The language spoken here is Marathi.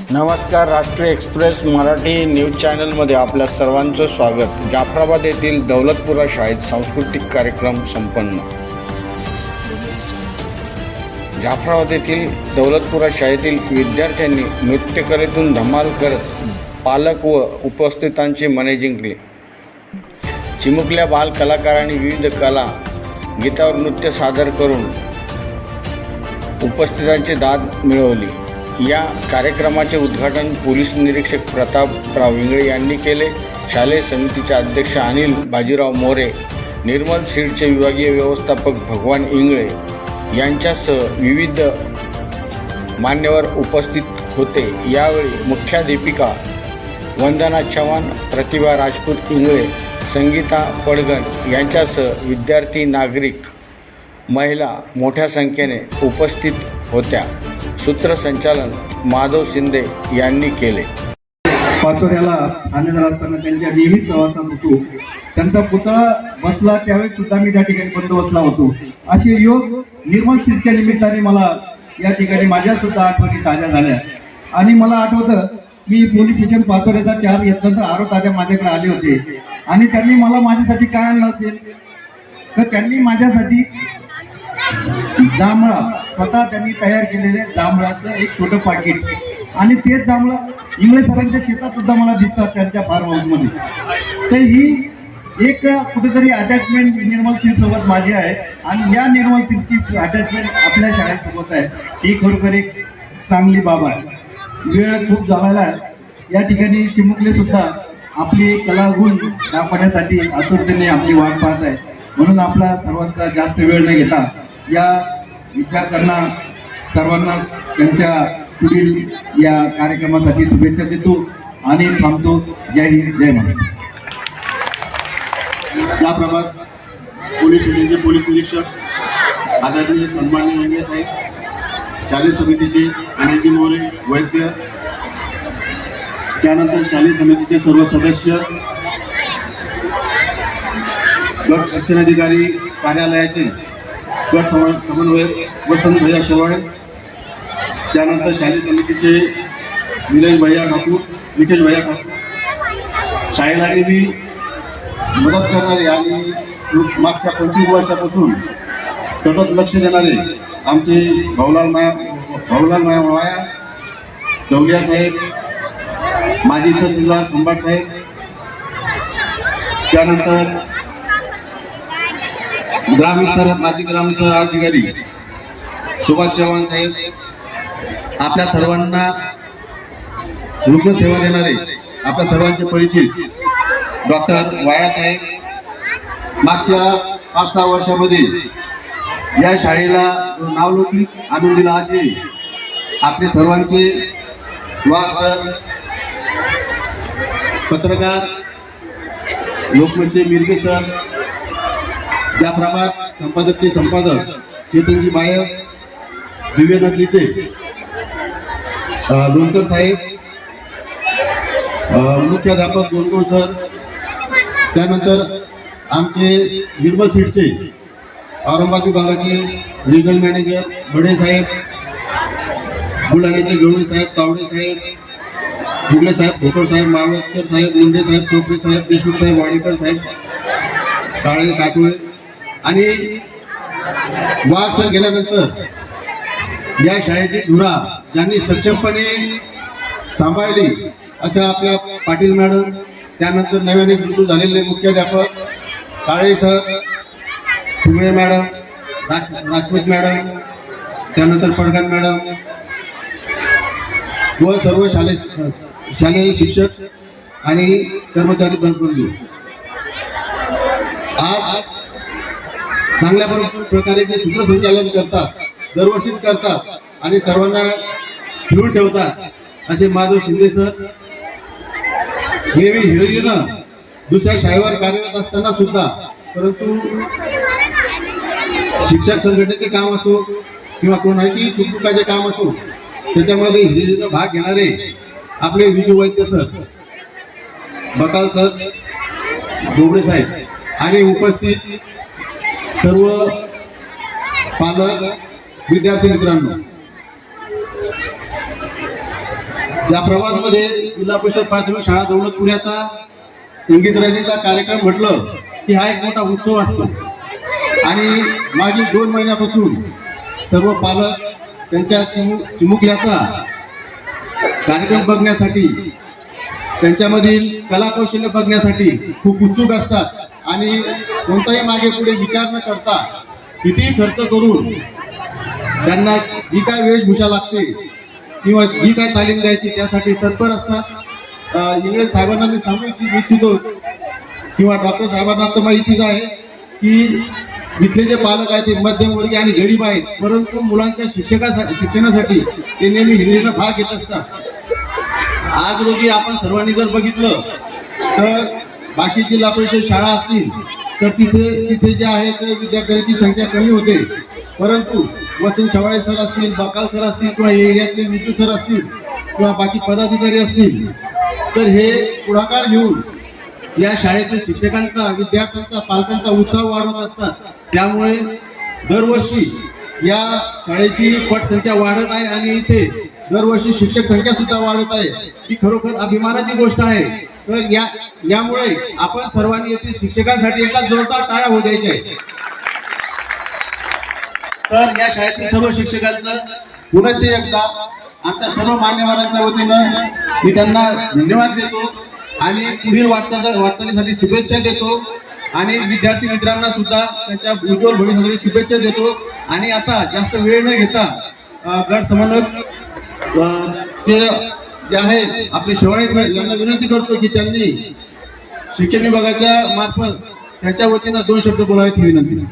नमस्कार राष्ट्रीय एक्सप्रेस मराठी न्यूज चॅनलमध्ये आपल्या सर्वांचं स्वागत. जाफराबाद येथील दौलतपुरा शाळेत सांस्कृतिक कार्यक्रम संपन्न. जाफराबाद येथील दौलतपुरा शाळेतील विद्यार्थ्यांनी नृत्यकलेतून धमाल करत पालक व उपस्थितांची मने जिंकली. चिमुकल्या बाल कलाकारांनी विविध कला गीतावर नृत्य सादर करून उपस्थितांची दाद मिळवली. या कार्यक्रमाचे उद्घाटन पोलीस निरीक्षक प्रतापराव इंगळे यांनी केले. शालेय समितीचे अध्यक्ष अनिल बाजीराव मोरे निर्मल सीडचे विभागीय व्यवस्थापक भगवान इंगळे यांच्यासह विविध मान्यवर उपस्थित होते. यावेळी मुख्याध्यापिका वंदना चव्हाण प्रतिभा राजपूत इंगळे संगीता पडगण यांच्यासह विद्यार्थी नागरिक महिला मोठ्या संख्येने उपस्थित होत्या. सूत्रसंचालन माधव शिंदे यांनी केले. पाचोऱ्याला आनंद असताना त्यांच्या नेहमीच सहवासात होतो. त्यांचा पुतळा बसला त्यावेळेस सुद्धा मी त्या ठिकाणी बंदोबस्तला होतो. असे योग निर्मल सीटच्या निमित्ताने मला या ठिकाणी माझ्या सुद्धा आठवणी ताज्या झाल्या. आणि मला आठवतं मी पोलीस स्टेशन पाचोऱ्याचा चार यंत्र आरो ताज्या माझ्याकडे आले होते. आणि त्यांनी मला माझ्यासाठी काय आणलं असेल? तर त्यांनी माझ्यासाठी जांभळा स्वतः त्यांनी तयार केलेले जांभळाचं एक छोटं पाकिट. आणि तेच जांभळं इंग्लिश सरांच्या शेतात सुद्धा मला दिसतात त्यांच्या फार्म हाऊसमध्ये तर ही एक कुठेतरी अटॅचमेंट निर्मल सिंग सोबत माझी आहे. आणि या निर्मल सिंगची अटॅचमेंट आपल्या शाळेसोबत आहे. ही खरोखर एक चांगली बाब आहे. वेळ खूप झालेला आहे. या ठिकाणी चिमुकले सुद्धा आपली कला गुण दाखवण्यासाठी आतुरतेने आपली वाट पाहत आहे म्हणून आपला सर्वांचा जास्त वेळ न घेता या विद्यार्थ्यांना सर्वांना त्यांच्या पुढील या कार्यक्रमासाठी शुभेच्छा देतो आणि थांबतो. जय हिंद जय महाराष्ट्र. त्याप्रमाणे पोलीस स्टेशनचे पोलीस निरीक्षक आदरणीय सन्माननीय एस साहेब शालेय समितीचे अनिलजी मोरे वैद्य त्यानंतर शालेय समितीचे सर्व सदस्य गट शिक्षणाधिकारी कार्यालयाचे गट समन्वयक वसंत भैया शेवाळे त्यानंतर शालेय समितीचे निलेश भैया ठाकूर निकेश भैया ठाकूर. शाळेला मी मदत करणारे आणि मागच्या पंचवीस वर्षापासून सतत लक्ष देणारे आमचे भाऊलाल माया भाऊलाल माया माया दौलिया साहेब माजी तहसीलदार खंबाट साहेब. त्यानंतर ग्रामविस्तारात माजी ग्रामविस्तार अधिकारी सुभाष चव्हाण साहेब आपल्या सर्वांना रुग्ण सेवा देणारे आपल्या सर्वांचे परिचित डॉक्टर वायासाहेब मागच्या पाच सहा वर्षामध्ये या शाळेला नावलौकिक आणून दिला असे आपले सर्वांचे वाघ सर पत्रकार लोकमतचे मिरगे सर ज्याप्रमाणात संपादकचे संपादक चेतनजी बायस दिव्य नगरीचे लोणकर साहेब मुख्याध्यापक गोलगोळ सर त्यानंतर आमचे निर्मल सीटचे औरंगाबाद विभागाचे रिजनल मॅनेजर बडे साहेब बुलढाण्याचे गवळी साहेब तावडे साहेब मुगले साहेब खोकर साहेब मावळकर साहेब मुंडे साहेब चोपडे साहेब देशमुख साहेब वाडेकर साहेब काळे काटोळे आणि वाघ सर गेल्यानंतर या शाळेची धुरा ज्यांनी सक्षमपणे सांभाळली असं आपल्या पाटील मॅडम त्यानंतर नव्याने मृत्यू झालेले मुख्याध्यापक Kale sir Phugale madam Raj Rajput madam त्यानंतर पडगण मॅडम व सर्व शालेय शालेय शिक्षक आणि कर्मचारी बंधू. आज चांगल्या प्रकारे ते सूत्रसंचालन करतात दरवर्षीच करतात आणि सर्वांना फिरून ठेवतात. असे माधव शिंदे सर नेहमी हिरोईनं दुसऱ्या शाळेवर कार्यरत असताना सुद्धा परंतु शिक्षक संघटनेचे काम असो किंवा कोणाची चुकचुकाचे काम असो त्याच्यामध्ये हिरिरीनं भाग घेणारे आपले विजू वैद्य सर बकाल सर डोबळे साहेब आणि उपस्थित सर्व पालक विद्यार्थी मित्रांनो ज्या प्रवासमध्ये जिल्हा परिषद प्राथमिक शाळा दौलतपुऱ्याचा संगीत रचनेचा कार्यक्रम म्हटलं की हा एक मोठा उत्सव असतो. आणि मागील दोन महिन्यापासून सर्व पालक त्यांच्या चिमु चिमुकल्याचा कार्यक्रम बघण्यासाठी त्यांच्यामधील कलाकौशल्य बघण्यासाठी खूप उत्सुक असतात. आणि कोणताही मागे पुढे विचार न करता कितीही खर्च करून त्यांना जी काय वेशभूषा लागते किंवा जी काय तालीम द्यायची त्यासाठी तत्पर असतात. इंग्रज साहेबांना मी सांगू इच्छितो किंवा डॉक्टर साहेबांना तर माहितीच आहे की इथले जे पालक आहेत ते मध्यमवर्गीय आणि गरीब आहेत. परंतु मुलांच्या शिक्षकासाठी शिक्षणासाठी ते नेहमी हिंदीनं भाग घेत असतात. आज रोजी आपण सर्वांनी जर बघितलं तर बाकी जिल्हा परिषद शाळा असतील तर तिथे तिथे जे आहे ते विद्यार्थ्यांची संख्या कमी होते. परंतु वसंत शवाळे सर असतील बकाल सर असतील किंवा या एरियातले विजू सर असतील किंवा बाकी पदाधिकारी असतील तर हे पुढाकार घेऊन या शाळेतील शिक्षकांचा विद्यार्थ्यांचा पालकांचा उत्साह वाढवत असतात. त्यामुळे दरवर्षी या शाळेची पटसंख्या वाढत आहे आणि इथे दरवर्षी शिक्षक संख्या सुद्धा वाढत आहे. ही खरोखर अभिमानाची गोष्ट आहे. तर या यामुळे आपण सर्वांनी येथील शिक्षकांसाठी एका जोरदार टाळ्या होऊ द्यायच्या तर या शाळेतील सर्व शिक्षकांचं पुनश्च एकदा आमच्या सर्व मान्यवरांच्या वतीनं मी त्यांना धन्यवाद देतो आणि पुढील वाटचाल वाटचालीसाठी शुभेच्छा देतो. आणि विद्यार्थी मित्रांना सुद्धा त्यांच्या उज्ज्वल भविष्यासाठी शुभेच्छा देतो. आणि आता जास्त वेळ न घेता गट समन्वय जे आहे आहेत आपले शेवाळे साहेब यांना विनंती करतो की त्यांनी शिक्षण विभागाच्या मार्फत त्यांच्या वतीनं दोन शब्द बोलावेत ही विनंती.